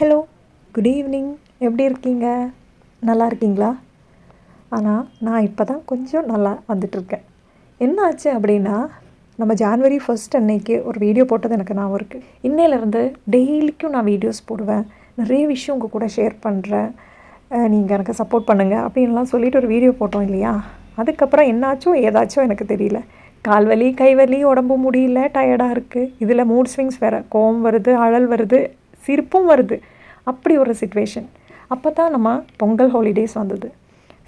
Hello good evening எப்படி இருக்கீங்க? நல்லா இருக்கீங்களா? ஆனால் நான் இப்போ தான் கொஞ்சம் நல்லா வந்துட்டுருக்கேன். என்ன ஆச்சு அப்படின்னா நம்ம ஜான்வரி ஃபஸ்ட் அன்னைக்கு ஒரு வீடியோ போட்டது எனக்கு ஞாபகம் இருக்குது இன்னையிலேருந்து டெய்லிக்கும் நான் வீடியோஸ் போடுவேன். நிறைய விஷயம் உங்கள் கூட ஷேர் பண்ணுறேன் நீங்கள் எனக்கு சப்போர்ட் பண்ணுங்கள் அப்படின்லாம் சொல்லிட்டு ஒரு வீடியோ போட்டோம் இல்லையா? அதுக்கப்புறம் என்னாச்சோ ஏதாச்சும் எனக்கு தெரியல. கால் வலி கை வலி உடம்பு முடியல டயர்டாக இருக்குது இதில் மூட் ஸ்விங்ஸ் வேறு. கோவம் வருது அழல் வருது. சிரிப்பும் வருது. அப்படி ஒரு சுச்சுவேஷன் அப்போ தான் நம்ம பொங்கல் ஹாலிடேஸ் வந்தது.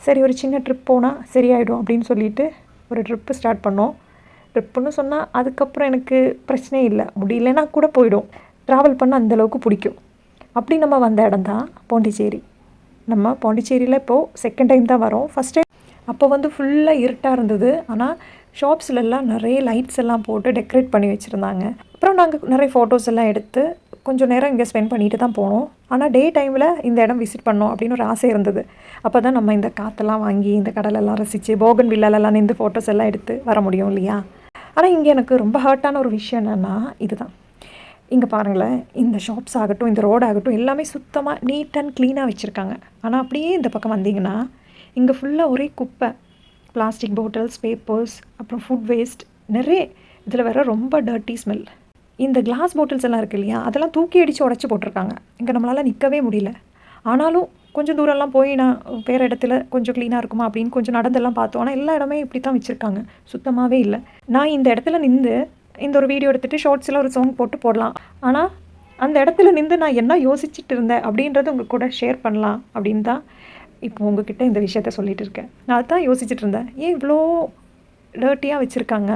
சரி ஒரு சின்ன ட்ரிப் போனால் சரியாயிடும் அப்படின்னு சொல்லிட்டு ஒரு ட்ரிப்பு ஸ்டார்ட் பண்ணோம். ட்ரிப்புன்னு சொன்னால் அதுக்கப்புறம் எனக்கு பிரச்சனையே இல்லை. முடியலன்னா கூட போயிடும். ட்ராவல் பண்ண அந்தளவுக்கு பிடிக்கும். அப்படி நம்ம வந்த இடம் தான் பாண்டிச்சேரி நம்ம பாண்டிச்சேரியில் இப்போது செகண்ட் டைம் தான் வரோம். ஃபஸ்ட் டைம் அப்போ வந்து ஃபுல்லாக இருட்டாக இருந்தது. ஆனால் ஷாப்ஸ்லலாம் நிறைய லைட்ஸ் எல்லாம் போட்டு டெக்கரேட் பண்ணி வச்சுருந்தாங்க. அப்புறம் நாங்கள் நிறைய ஃபோட்டோஸ் எல்லாம் எடுத்து கொஞ்சம் நேரம் இங்கே ஸ்பெண்ட் பண்ணிட்டு தான் போனோம். ஆனால் டே டைமில் இந்த இடம் விசிட் பண்ணோம் அப்படின்னு ஒரு ஆசை இருந்தது. அப்போ தான் நம்ம இந்த காற்றெல்லாம் வாங்கி இந்த கடலெல்லாம் ரசித்து போகன் வில்லாலெல்லாம் இந்த ஃபோட்டோஸ் எல்லாம் எடுத்து வர முடியும் இல்லையா? ஆனால் இங்கே எனக்கு ரொம்ப ஹர்ட்டான ஒரு விஷயம் என்னென்னா இதுதான். இங்கே பாருங்களேன் இந்த ஷாப்ஸ் ஆகட்டும் இந்த ரோட் ஆகட்டும் எல்லாமே சுத்தமாக நீட் அண்ட் க்ளீனாக வச்சுருக்காங்க. ஆனால் அப்படியே இந்த பக்கம் வந்தீங்கன்னா இங்கே ஃபுல்லாக ஒரே குப்பை பிளாஸ்டிக் பாட்டில்ஸ் பேப்பர்ஸ் அப்புறம் ஃபுட் வேஸ்ட் நிறைய. இதில் வேற ரொம்ப டர்ட்டி ஸ்மெல் இந்த கிளாஸ் பாட்டில்ஸ் எல்லாம் இருக்கு இல்லையா அதெல்லாம் தூக்கி அடித்து உடச்சி போட்டிருக்காங்க. இங்கே நம்மளால் நிற்கவே முடியல. ஆனாலும் கொஞ்சம் தூரம்லாம் போய் நான் வேறு இடத்துல கொஞ்சம் க்ளீனாக இருக்குமா அப்படின்னு கொஞ்சம் நடந்தெல்லாம் பார்த்தோம். ஆனால் எல்லா இடமே இப்படி தான் வச்சுருக்காங்க. சுத்தமாகவே இல்லை. நான் இந்த இடத்துல நின்று இந்த ஒரு வீடியோ எடுத்துகிட்டு ஷார்ட்ஸில் ஒரு சாங் போட்டு போடலாம். ஆனால் அந்த இடத்துல நின்று நான் என்ன யோசிச்சுட்டு இருந்தேன் அப்படின்றத உங்கள் கூட ஷேர் பண்ணலாம் அப்படின்னு தான் இப்போ உங்ககிட்ட இந்த விஷயத்த சொல்லிகிட்டு இருக்கேன். நான் அதுதான் யோசிச்சுட்டு இருந்தேன். ஏன் இவ்வளோ டர்ட்டியாக வச்சுருக்காங்க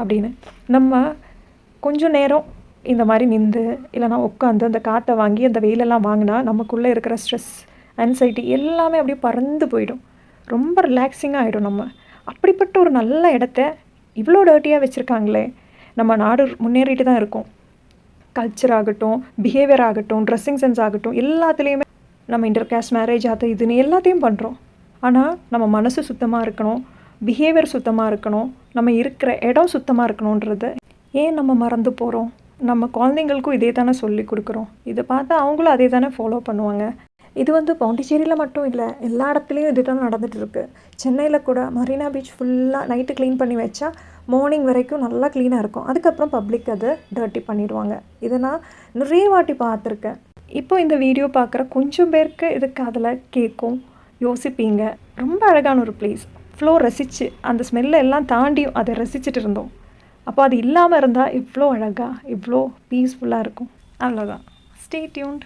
அப்படின்னு. நம்ம கொஞ்சம் நேரம் இந்த மாதிரி நின்று இல்லைனா உட்காந்து அந்த காற்றை வாங்கி அந்த வெயிலெல்லாம் வாங்கினா நமக்குள்ளே இருக்கிற ஸ்ட்ரெஸ் ஆன்சைட்டி எல்லாமே அப்படியே பறந்து போயிடும். ரொம்ப ரிலாக்ஸிங்காக ஆகிடும் நம்ம. அப்படிப்பட்ட ஒரு நல்ல இடத்த இவ்வளோ டர்ட்டியாக வச்சுருக்காங்களே. நம்ம நாடு முன்னேறிட்டு தான் இருக்கோம். கல்ச்சர் ஆகட்டும் பிஹேவியர் ஆகட்டும் ட்ரெஸ்ஸிங் சென்ஸ் ஆகட்டும் எல்லாத்துலேயுமே நம்ம இன்டர் கேஸ்ட் மேரேஜ் அது இதுன்னு எல்லாத்தையும் பண்ணுறோம் ஆனால் நம்ம மனசு சுத்தமாக இருக்கணும் பிஹேவியர் சுத்தமாக இருக்கணும் நம்ம இருக்கிற இடம் சுத்தமாக இருக்கணுன்றது ஏன் நம்ம மறந்து போகிறோம் நம்ம குழந்தைங்களுக்கும் இதே தானே சொல்லி கொடுக்குறோம். இதை பார்த்தா அவங்களும் அதே தானே ஃபாலோ பண்ணுவாங்க. இது வந்து பாண்டிச்சேரியில் மட்டும் இல்லை எல்லா இடத்துலையும் இது தான் நடந்துகிட்ருக்கு சென்னையில் கூட மரீனா பீச் ஃபுல்லாக நைட்டு க்ளீன் பண்ணி வச்சா மார்னிங் வரைக்கும் நல்லா க்ளீனாக இருக்கும். அதுக்கப்புறம் பப்ளிக் அதை டர்ட்டி பண்ணிடுவாங்க. இதை நான் நிறைய வாட்டி பார்த்துருக்கேன். இப்போ இந்த வீடியோ பார்க்குற கொஞ்சம் பேருக்கு இதுக்கு அதில் கேட்கும். யோசிப்பீங்க. ரொம்ப அழகான ஒரு பிளேஸ் ஃப்ளோ ரசித்து அந்த ஸ்மெல்லை எல்லாம் தாண்டியும் அதை ரசிச்சுட்டு இருந்தோம். அப்போ அது இல்லாமல் இருந்தால் இவ்வளோ அழகாக இவ்வளோ பீஸ்ஃபுல்லாக இருக்கும். அவ்வளோதான் ஸ்டே டியூன்ட்